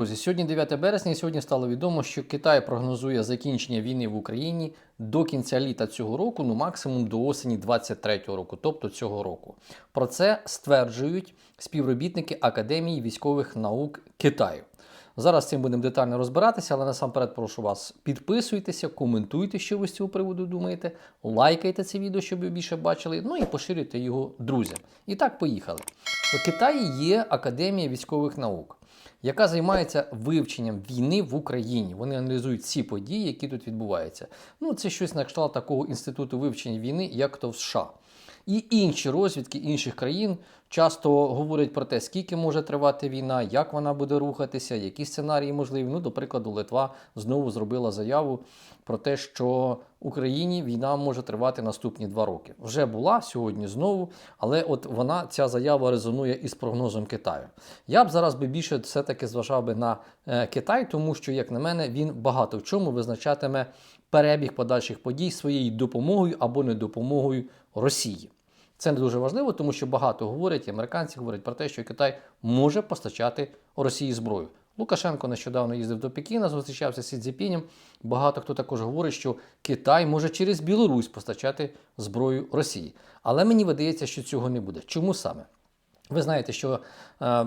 Друзі, сьогодні 9 березня, і сьогодні стало відомо, що Китай прогнозує закінчення війни в Україні до кінця літа цього року, ну максимум до осені 23-го року, тобто цього року. Про це стверджують співробітники Академії військових наук Китаю. Зараз цим будемо детально розбиратися, але насамперед прошу вас підписуйтеся, коментуйте, що ви з цього приводу думаєте, лайкайте це відео, щоб ви більше бачили, ну і поширюйте його друзям. І так, поїхали. У Китаї є Академія військових наук яка займається вивченням війни в Україні. Вони аналізують всі події, які тут відбуваються. Ну, це щось на кшталт такого інституту вивчення війни, як то в США. І інші розвідки інших країн часто говорять про те, скільки може тривати війна, як вона буде рухатися, які сценарії можливі. Ну, до прикладу, Литва знову зробила заяву про те, що Україні війна може тривати наступні два роки. Вже була сьогодні знову, але от вона ця заява резонує із прогнозом Китаю. Я б зараз би більше все-таки зважав би на е, Китай, тому що, як на мене, він багато в чому визначатиме перебіг подальших подій своєю допомогою або недопомогою Росії. Це не дуже важливо, тому що багато говорять, і американці говорять про те, що Китай може постачати Росії зброю. Лукашенко нещодавно їздив до Пекіна, зустрічався з Сі. Багато хто також говорить, що Китай може через Білорусь постачати зброю Росії. Але мені видається, що цього не буде. Чому саме? Ви знаєте, що е,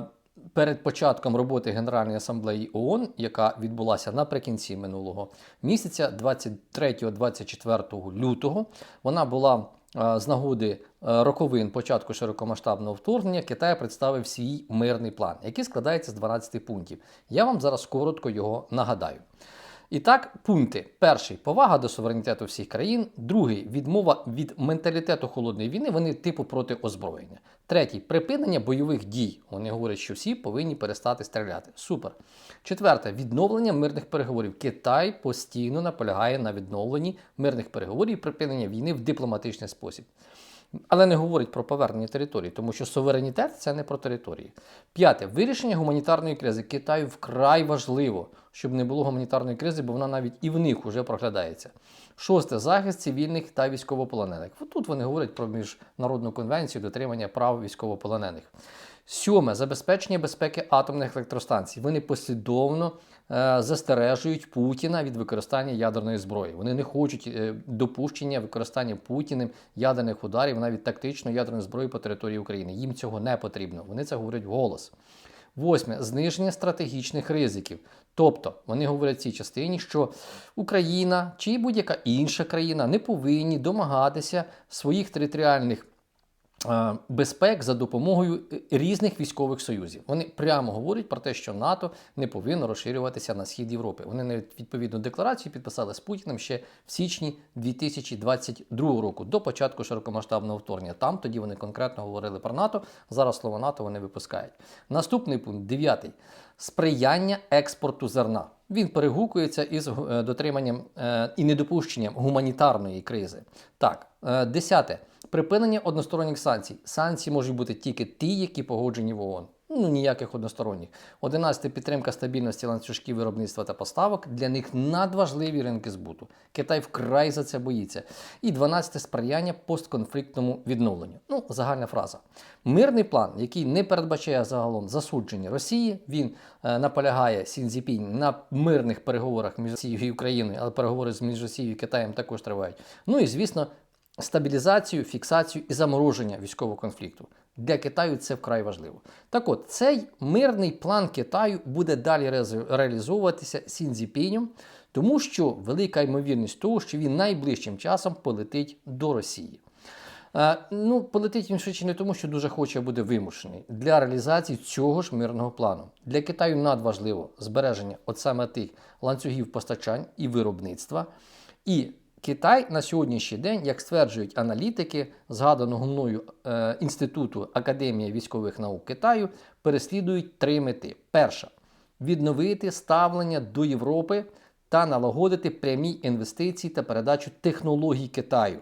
перед початком роботи Генеральної асамблеї ООН, яка відбулася наприкінці минулого місяця, 23-24 лютого, вона була е, з нагоди е, роковин початку широкомасштабного вторгнення Китай представив свій мирний план, який складається з 12 пунктів. Я вам зараз коротко його нагадаю. І так, пункти: перший повага до суверенітету всіх країн. Другий відмова від менталітету холодної війни. Вони типу проти озброєння. Третій припинення бойових дій. Вони говорять, що всі повинні перестати стріляти. Супер. Четверте відновлення мирних переговорів. Китай постійно наполягає на відновленні мирних переговорів і припинення війни в дипломатичний спосіб. Але не говорить про повернення території, тому що суверенітет це не про території. П'яте вирішення гуманітарної кризи Китаю вкрай важливо, щоб не було гуманітарної кризи, бо вона навіть і в них вже проглядається. Шосте захист цивільних та військовополонених. Тут вони говорять про міжнародну конвенцію дотримання прав військовополонених. Сьоме забезпечення безпеки атомних електростанцій. Вони послідовно застережують Путіна від використання ядерної зброї. Вони не хочуть е, допущення використання Путіним ядерних ударів, навіть тактичної ядерної зброї по території України. Їм цього не потрібно. Вони це говорять вголос. Восьме зниження стратегічних ризиків. Тобто вони говорять в цій частині, що Україна чи будь-яка інша країна не повинні домагатися своїх територіальних е, безпек за допомогою різних військових союзів. Вони прямо говорять про те, що НАТО не повинно розширюватися на схід Європи. Вони навіть відповідну декларацію підписали з Путіним ще в січні 2022 року, до початку широкомасштабного вторгнення. Там тоді вони конкретно говорили про НАТО. Зараз слово НАТО вони випускають. Наступний пункт дев'ятий сприяння експорту зерна. Він перегукується із е, дотриманням е, і недопущенням гуманітарної кризи. Так, е, десяте припинення односторонніх санкцій. Санкції можуть бути тільки ті, які погоджені в ООН. Ну, ніяких односторонніх. 11. Підтримка стабільності ланцюжків виробництва та поставок. Для них надважливі ринки збуту. Китай вкрай за це боїться. І 12. сприяння постконфліктному відновленню. Ну, загальна фраза. Мирний план, який не передбачає загалом засудження Росії, він е, наполягає Сінзіпінь на мирних переговорах між Росією і Україною, але переговори між Росією і Китаєм також тривають. Ну і звісно. Стабілізацію, фіксацію і замороження військового конфлікту для Китаю це вкрай важливо. Так от, цей мирний план Китаю буде далі реалізовуватися Сінзіпінем, тому що велика ймовірність того, що він найближчим часом полетить до Росії. Е, ну, полетить він швидше не тому, що дуже хоче буде вимушений для реалізації цього ж мирного плану. Для Китаю надважливо збереження от саме тих ланцюгів постачань і виробництва. І Китай на сьогоднішній день, як стверджують аналітики згаданого мною е, інституту Академії військових наук Китаю, переслідують три мети: перша відновити ставлення до Європи та налагодити прямі інвестиції та передачу технологій Китаю.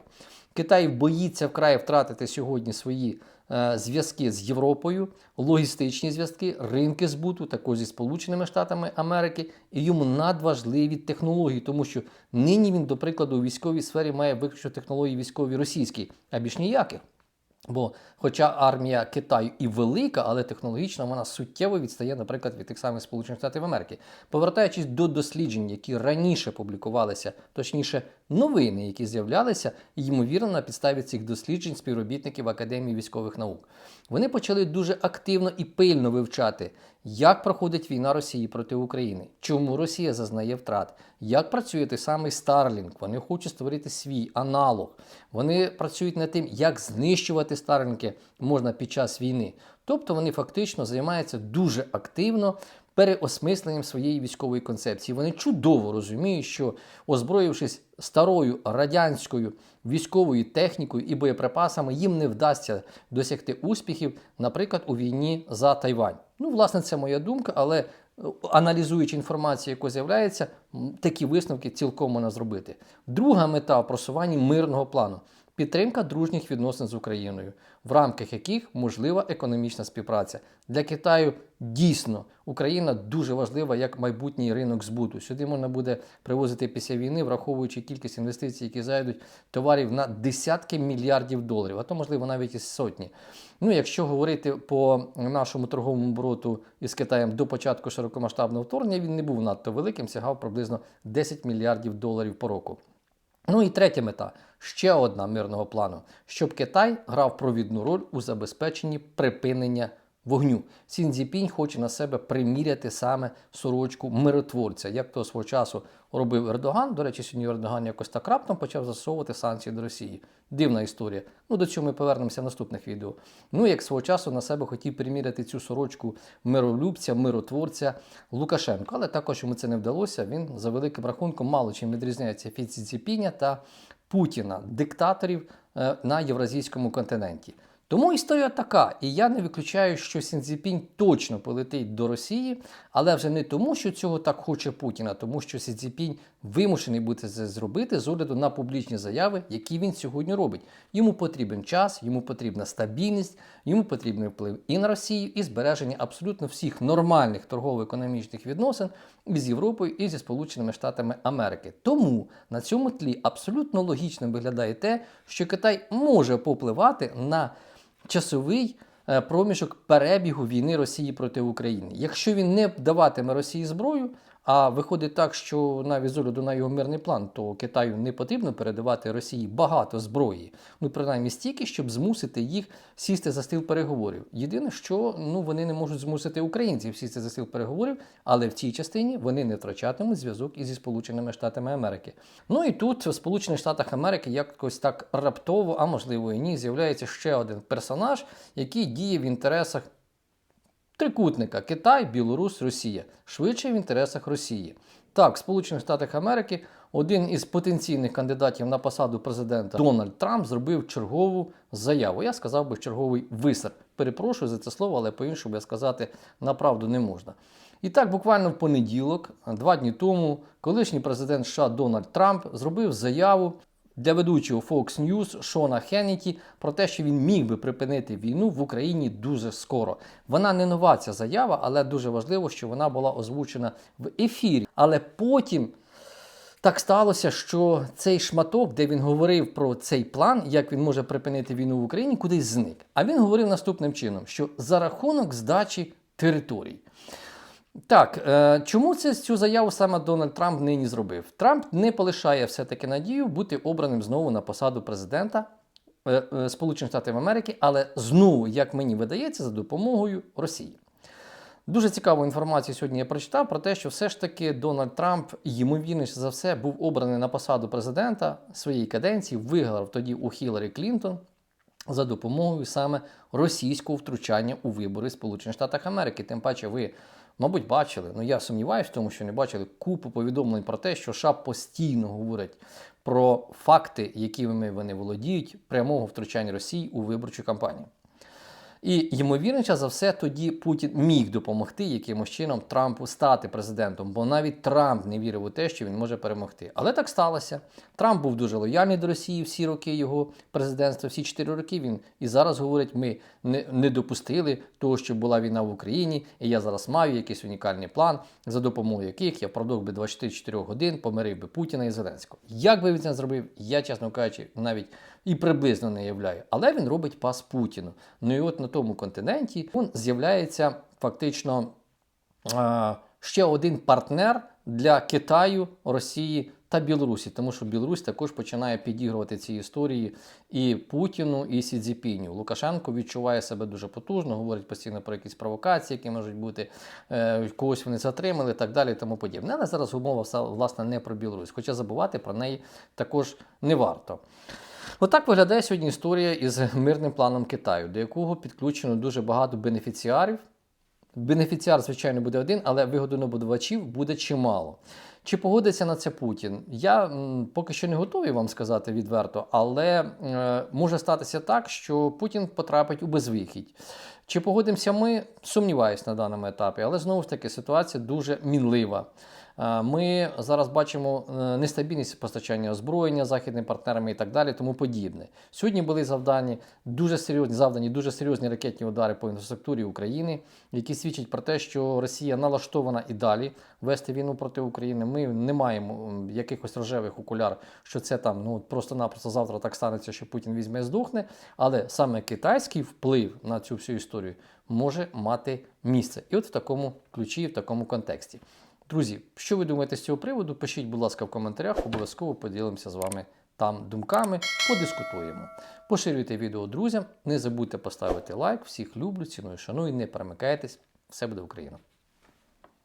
Китай боїться вкрай втратити сьогодні свої зв'язки з Європою, логістичні зв'язки, ринки збуту, також зі Сполученими Штатами Америки, і йому надважливі технології, тому що нині він, до прикладу, у військовій сфері має виключно технології військові російські, а більш ніяких. Бо, хоча армія Китаю і велика, але технологічно вона суттєво відстає, наприклад, від тих самих Сполучених Штатів Америки. Повертаючись до досліджень, які раніше публікувалися, точніше, новини, які з'являлися, ймовірно, на підставі цих досліджень співробітників Академії військових наук, вони почали дуже активно і пильно вивчати, як проходить війна Росії проти України, чому Росія зазнає втрат, як працює той самий Starlink, Вони хочуть створити свій аналог. Вони працюють над тим, як знищувати Старлінки можна під час війни. Тобто вони фактично займаються дуже активно переосмисленням своєї військової концепції. Вони чудово розуміють, що озброївшись старою радянською військовою технікою і боєприпасами, їм не вдасться досягти успіхів, наприклад, у війні за Тайвань. Ну, власне, це моя думка, але е, аналізуючи інформацію, яка з'являється, такі висновки цілком можна зробити. Друга мета в просуванні мирного плану. Підтримка дружніх відносин з Україною, в рамках яких можлива економічна співпраця для Китаю. Дійсно, Україна дуже важлива як майбутній ринок збуту. Сюди можна буде привозити після війни, враховуючи кількість інвестицій, які зайдуть товарів на десятки мільярдів доларів, а то можливо навіть і сотні. Ну, якщо говорити по нашому торговому обороту із Китаєм до початку широкомасштабного вторгнення, він не був надто великим, сягав приблизно 10 мільярдів доларів по року. Ну і третя мета. Ще одна мирного плану, щоб Китай грав провідну роль у забезпеченні припинення вогню. Сін Цзіпінь хоче на себе приміряти саме сорочку миротворця, як того свого часу робив Ердоган. До речі, сьогодні Ердоган якось так раптом почав засовувати санкції до Росії. Дивна історія. Ну до цього ми повернемося в наступних відео. Ну як свого часу на себе хотів приміряти цю сорочку миролюбця, миротворця Лукашенко. Але також йому це не вдалося. Він за великим рахунком мало чим відрізняється від Сі та Путіна, диктаторів е, на євразійському континенті. Тому історія така, і я не виключаю, що Сінцзіпінь точно полетить до Росії, але вже не тому, що цього так хоче Путіна, тому що Сінцзіпінь вимушений буде це зробити з огляду на публічні заяви, які він сьогодні робить. Йому потрібен час, йому потрібна стабільність, йому потрібний вплив і на Росію, і збереження абсолютно всіх нормальних торгово-економічних відносин із Європою і зі Сполученими Штатами Америки. Тому на цьому тлі абсолютно логічним виглядає те, що Китай може попливати на часовий е, проміжок перебігу війни Росії проти України. Якщо він не даватиме Росії зброю, а виходить так, що навіть з огляду на його мирний план, то Китаю не потрібно передавати Росії багато зброї, ну принаймні стільки, щоб змусити їх сісти за стіл переговорів. Єдине, що ну вони не можуть змусити українців сісти за стіл переговорів, але в цій частині вони не втрачатимуть зв'язок із Сполученими Штатами Америки. Ну і тут в Сполучених Штатах Америки якось так раптово, а можливо і ні, з'являється ще один персонаж, який діє в інтересах трикутника Китай, Білорусь, Росія. Швидше в інтересах Росії. Так, в Сполучених Штатах Америки один із потенційних кандидатів на посаду президента Дональд Трамп зробив чергову заяву. Я сказав би черговий висер. Перепрошую за це слово, але по-іншому я сказати направду не можна. І так, буквально в понеділок, два дні тому, колишній президент США Дональд Трамп зробив заяву для ведучого Fox News Шона Хенніті про те, що він міг би припинити війну в Україні дуже скоро. Вона не нова ця заява, але дуже важливо, що вона була озвучена в ефірі. Але потім. Так сталося, що цей шматок, де він говорив про цей план, як він може припинити війну в Україні, кудись зник. А він говорив наступним чином: що за рахунок здачі територій. Так, е, чому це цю заяву саме Дональд Трамп нині зробив? Трамп не полишає все-таки надію бути обраним знову на посаду президента е, е, Сполучених Штатів Америки, але знову, як мені видається, за допомогою Росії. Дуже цікаву інформацію сьогодні я прочитав про те, що все ж таки Дональд Трамп, ймовірніше за все, був обраний на посаду президента своєї каденції, виграв тоді у Хіларі Клінтон за допомогою саме російського втручання у вибори Сполучених Штатів Америки. Тим паче, ви Мабуть, бачили, ну я сумніваюся тому, що не бачили купу повідомлень про те, що США постійно говорять про факти, якими вони володіють, прямого втручання Росії у виборчу кампанію. І ймовірніше за все, тоді Путін міг допомогти якимось чином Трампу стати президентом, бо навіть Трамп не вірив у те, що він може перемогти. Але так сталося. Трамп був дуже лояльний до Росії всі роки його президентства, всі чотири роки. Він і зараз говорить: ми не, не допустили того, що була війна в Україні, і я зараз маю якийсь унікальний план, за допомогою яких я впродовж би 24 годин помирив би Путіна і Зеленського. Як би він це зробив, я чесно кажучи, навіть і приблизно не являє, але він робить пас Путіну. Ну і от на тому континенті він з'являється фактично ще один партнер для Китаю, Росії та Білорусі, тому що Білорусь також починає підігрувати ці історії і Путіну, і Сі Цзіпіню. Лукашенко відчуває себе дуже потужно, говорить постійно про якісь провокації, які можуть бути, е, когось вони затримали, так далі, тому подібне. Але зараз умова власне не про Білорусь, хоча забувати про неї також не варто. Отак виглядає сьогодні історія із мирним планом Китаю, до якого підключено дуже багато бенефіціарів. Бенефіціар, звичайно, буде один, але вигодонабудувачів буде чимало. Чи погодиться на це Путін? Я м, поки що не готовий вам сказати відверто, але е, може статися так, що Путін потрапить у безвихідь. Чи погодимося ми? Сумніваюсь на даному етапі, але знову ж таки ситуація дуже мінлива. Е, Ми зараз бачимо е, нестабільність постачання озброєння західними партнерами і так далі, тому подібне. Сьогодні були завдані дуже серйозні завдані дуже серйозні ракетні удари по інфраструктурі України, які свідчать про те, що Росія налаштована і далі вести війну проти України. Ми не маємо якихось рожевих окуляр, що це там ну просто-напросто завтра так станеться, що Путін візьме і здохне. Але саме китайський вплив на цю всю історію може мати місце. І от в такому ключі, в такому контексті. Друзі, що ви думаєте з цього приводу? Пишіть, будь ласка, в коментарях, обов'язково поділимося з вами там думками, подискутуємо. Поширюйте відео друзям, не забудьте поставити лайк. Всіх люблю, ціную, шаную, не перемикайтесь. Все буде Україна!